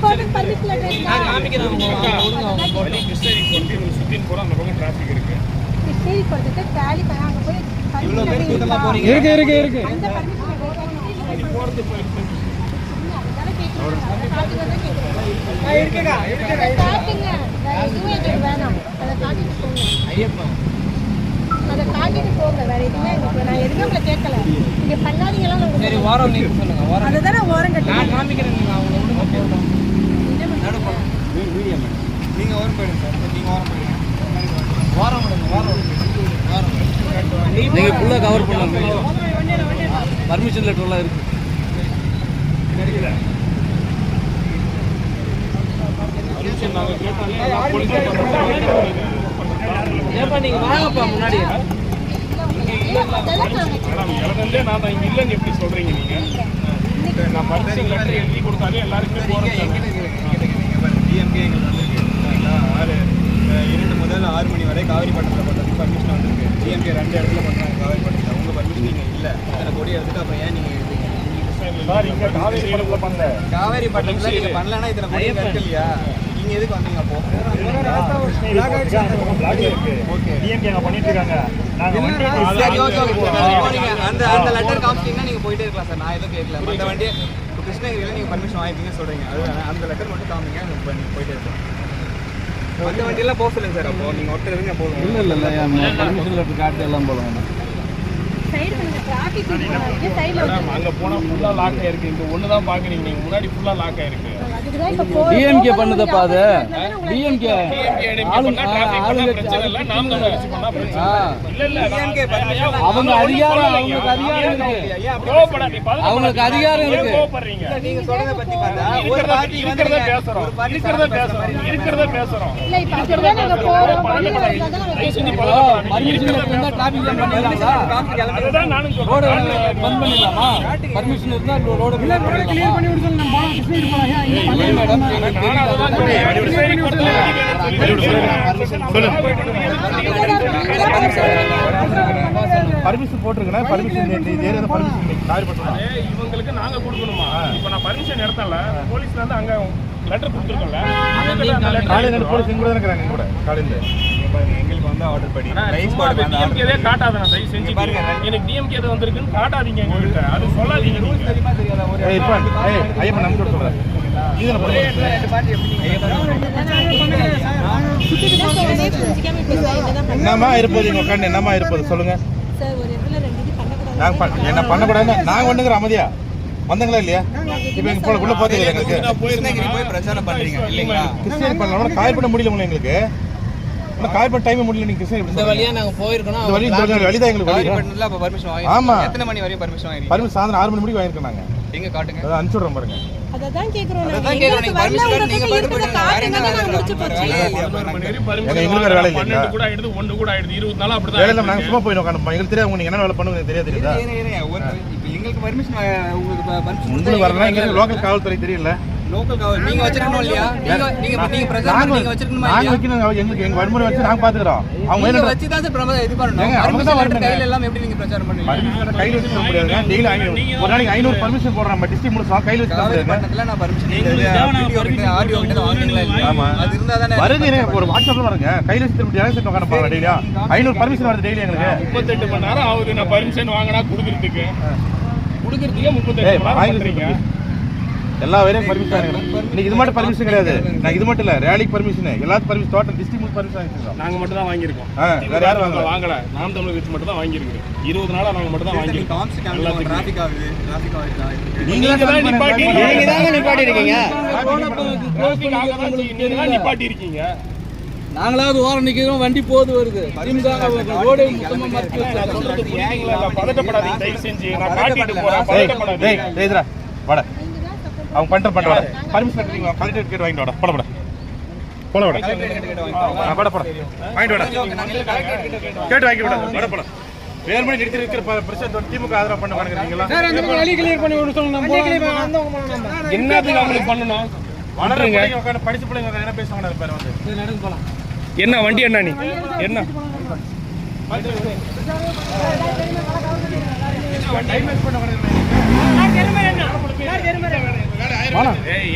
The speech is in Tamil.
இருக்கா? இருக்கு. இருக்கா? இருக்கு இருக்கு இருக்கு. அந்த permission letter இருக்கா? அது காட்டிட்டு போங்க. வேற எதுவுமே நான் எதுவுமே உங்களை கேட்கல. நீங்க பண்ணாதீங்கலாம் சரி வாரம் நீங்க சொல்லுங்க. வாரம் அதுதானே ஓரம் கட்டி நான் காமிக்கிறேன் நீங்க. அவங்க விடுங்க போகட்டும் நீங்க ஓரம் போயிடுங்க சார். நீங்க ஓரம் போயிடுங்க. வாரம் விடுங்க வாரம் வாரம் நீங்க ஃபுல்லா கவர் பண்ணுங்க பர்மிஷன் லெட்டர்லாம் இருக்கு. பர்மிஷன் நாங்க கேட்டாலே எல்லா போலீஸும் பண்றாங்க. ஏப்பா நீங்க வாங்கப்பா முன்னாடி. மேடம் இறந்தே நான் தான் இங்க இல்லைன்னு எப்படி சொல்றீங்க நீங்க? நான் பர்மிஷன் லெட்டர் எழுதி கொடுத்தாலே எல்லாருக்குமே போறது டிஎம்கே எங்களுக்கு வந்திருக்கு. சரிங்களா? ஆறு இரண்டு முதல் ஆறு மணி வரை காவிரி பட்டத்தில் பண்ணுறதுக்கு பர்மிஷன் வந்திருக்கு. டிஎம்கே ரெண்டு இடத்துல பண்ணுறாங்க காவிரி பட்டத்தில் உங்கள் பர்மிஷன் நீங்கள் இல்லை. அத்தனை கொடி எடுத்துட்டு அப்புறம் ஏன் நீங்கள் காவேரி பட்டத்தில் நீங்கள் பண்ணலன்னா இத்தனை கொடி இல்லையா? நீங்கள் எதுக்கு வந்தீங்க அப்போ? ஓகே டிஎம்கே அங்க பண்ணிட்டு இருக்காங்க நாங்க வண்டி சரி ஓகே ஓகே இப்போ நீங்க அந்த அந்த லெட்டர் காமிச்சிங்கன்னா நீங்கள் போயிட்டே இருக்கலாம் சார். நான் எதுவும் கேட்கல மற்ற வண்டி இப்போ கிருஷ்ணகிரியில் நீங்கள் பர்மிஷன் வாங்கிப்பீங்க சொல்கிறீங்க அதுதான் அந்த லெட்டர் மட்டும் காமிங்க. நீங்க பண்ணி போயிட்டே இருக்கலாம். மற்ற வண்டியெல்லாம் போக சொல்லுங்க சார் அப்போ. நீங்கள் ஒருத்தர் இருங்க போதும். இல்ல இல்ல இல்ல பர்மிஷன் லெட்டர் காட்டு எல்லாம் போல வேண்டாம். சைடு பண்ணுங்க டிராஃபிக் இருக்கு. சைடுல மேடம் அங்க போனா ஃபுல்லா லாக் ஆயிருக்கு. இங்க ஒண்ணு தான் பாக்குறீங்க. நீங்க முன்னாடி ஃபுல்லா லாக் ஆயிருக்கு. டிஎம்கே பண்ணதப்பா அது டிஎம்கே அவங்க அதிகாரம் அவங்களுக்கு அதிகாரம் இருக்கு. அவங்களுக்கு அதிகாரம் இருக்கு. நீங்க சொல்றத பத்தி பார்த்தா ஒரு இருக்கிறத பார்ட்டி இருக்கிறத பேசுறோம் இருக்கிறத பேசுறோம் இருக்கிறத பேசுறோம் இல்ல இப்ப நாங்க போறோம். பர்மிஷன் இருக்கிறத இருந்தா டிராபிக் ஜாம் பண்ணிடலாங்களா அதுதான் நானும் ரோடு சொல்றேன் பந்த் பண்ணிடலாமா பர்மிஷன் இருந்தா ரோடு கிளியர் பண்ணி சொல்றேன். கிருஷ்ணகிரி படத்துல பர்மிஷன் போட்டிருக்கேன் பர்மிஷன் இந்த ஏரியா பர்மிஷன் காரி போட்டுருக்கேன் இவங்களுக்கு கொடுக்கணுமா இப்போ நான் பர்மிஷன் எடுத்தேன்ல போலீஸ்ல இருந்து லெட்டர் கொடுத்துருக்கோம்ல காலையில் போலீஸ் இங்க இருக்கிறாங்க கூட காலையில் எங்களுக்கு வந்து ஆர்டர் படி. ரைஸ் போர்டு வந்து ஆர்டர் டிஎம்கே காட்டாத நான் தயவு செஞ்சு எனக்கு டிஎம்கே எது வந்திருக்குன்னு காட்டாதீங்க. அது சொல்லாதீங்க நீங்க. தெரியுமா தெரியாதா? ஒரு ஏய் ஐயப்பன் நம்ம கூட சொல்கிறேன் இதுல போடுறேன் ரெண்டு பார்ட்டி எப்படி நீங்க இதுதான் சார் ஒரே புரிஞ்சுக்காம இப்படி side தான் பண்ண- என்னம்மா இருப்பது? இங்க உட்காந்து என்னம்மா இருப்பது? சொல்லுங்க. சார் ஒரு இடத்துல ரெண்டு இது பண்ணக்கூடாது. நாங்க பண்ண- என்ன பண்ணக்கூடாதுன்னு நாங்க ஒண்ணுங்கிற அமைதியா? வந்தாங்களா இல்லையா? இப்போ எங்க போல உள்ள போறது எங்களுக்கு. போய் பிரச்சாரம் பண்றீங்க இல்லைங்களா? கிருஷ்ணகிரி பண்ணலாம் காய் பண்ண முடியல உங்களை எங்களுக்கு இன்னும் காய் பண்ண டைம் முடியல நீங்க கிருஷ்ணகிரி இந்த வழியா நாங்க போயிருக்கோம் இந்த வழி வழி தான் எங்களுக்கு வழி. பட்டணத்துல அப்ப பர்மிஷன் வாங்கி ஆமா. எத்தனை மணி வரையும் பர்மிஷன் வாங்கி பர்மிஷன் சாயந்தரம் ஆறு மணி முடிக்கு வாங்கியிருக்கோம் நாங்க. எங்க காட்டுங்க? அதை அனுப்பிச்சு விடுறோம் பாருங்க. அததான் கேக்குறோம். அதான் கேக்குறோம். நீங்க பர்மிஷன் நீங்க காட்டுங்க, நாங்க முடிச்சு போச்சு. எங்களுக்கு வேலை கூட ஆயிடுது ஒன்று கூட ஆயிடுது இருபது நாள் அப்படிதான் வேலை நாங்க. சும்மா போய் உட்காந்து எங்களுக்கு தெரியாது நீங்க என்ன வேலை பண்ணுங்க தெரியாது தெரியுதா? எங்களுக்கு பர்மிஷன் உங்களுக்கு பர்மிஷன் உங்களுக்கு வரலாம் லோக்கல் காவல்துறை தெரியல. லோக்கல் நீங்க வச்சிருக்கணும் இல்லையா? நீங்க நீங்க நீங்க பிரச்சாரம் நீங்க வச்சிருக்கணுமா நாங்க வைக்கணும். அவங்க எங்களுக்கு எங்க வன்முறை வச்சு நாங்க பாத்துக்கிறோம். அவங்க நீங்க வேணும் வச்சு தான் சார் பிரமாதம் இது பண்ணணும். அவங்க தான் வரணுங்க. கையில எல்லாம் எப்படி நீங்க பிரச்சாரம் பண்ணுவீங்க? பர்மிஷன் கையில வச்சு டெய்லி ஐநூறு. ஒரு நாளைக்கு ஐநூறு பர்மிஷன் போடுறோம். நம்ம டிஸ்ட்ரிக்ட் முழுசா கையில வச்சு காவிரி பட்டணத்துல நான் பர்மிஷன் ஆடியோ கிட்ட வாங்குனீங்களா இல்லையா? ஆமா. அது இருந்தா தானே வருது எனக்கு ஒரு வாட்ஸ்அப்ல வருங்க. கையில வச்சு தர முடியாது. உட்காந்து பாருங்க ஐநூறு பர்மிஷன் வருது டெய்லி எங்களுக்கு. முப்பத்தெட்டு மணி நேரம் ஆகுது. நான் பர்மிஷன் வாங்கினா கொடுக்கறதுக்கு. கொடுக்கறதுக்கே முப்பத்தெட்டு ஏய் மணி நேரம் எல்லா வேலையும் பர்மிஷன் இன்னைக்கு இது மட்டும் பர்மிஷன் கிடையாது நான் இது மட்டும் இல்ல ரேலிக்கு பர்மிஷன் எல்லாத்துக்கும் பர்மிஷன் டோட்டல் டிஸ்ட்ரிக்ட் பர்மிஷன் வாங்கிருக்கோம் நாங்க மட்டும் தான் வாங்கியிருக்கோம் வேற யாரும் வாங்கல. வாங்கல நாம் தமிழர் கட்சி மட்டும் தான் வாங்கியிருக்கோம் இருபது நாளா நாங்க மட்டும் தான் வாங்கியிருக்கோம் டிராஃபிக் ஆகுது டிராஃபிக் ஆகுது நீங்க நீங்க தான் நிப்பாட்டி நீங்க தாங்க நிப்பாட்டி இருக்கீங்க தான் தான் நிப்பாட்டி இருக்கீங்க நாங்களாவது ஓரம் நிக்கிறோம் வண்டி போது வருது ரோடு? பதட்டப்படாதீங்க தயவு செஞ்சு நான் காட்டிட்டு போறேன் டேய் டேய் பதட்டப்படாதீங்க அவங்க பண்ணிட்டு வாடா. பர்மிஷன் எடுத்துறீங்க கலெக்டர் கேட் வாங்கிட்டு வாடா. போட போட. போட வாடா போட போட. வாங்கிட்டு வாடா. கேட்டு வாங்கி விடா. வட போட. வேறுமணி நிறுத்தி இருக்கிற பிரச்சனை திமுக ஆதரவு பண்ண வாங்குறீங்களா என்னத்துக்கு அவங்களுக்கு பண்ணணும் வளர விட்டுருங்க. பிள்ளைங்க உட்காந்து படிச்ச பிள்ளைங்க என்ன பேசுவாங்க பேர் வந்து என்ன வண்டி என்ன நீ என்ன? டைம்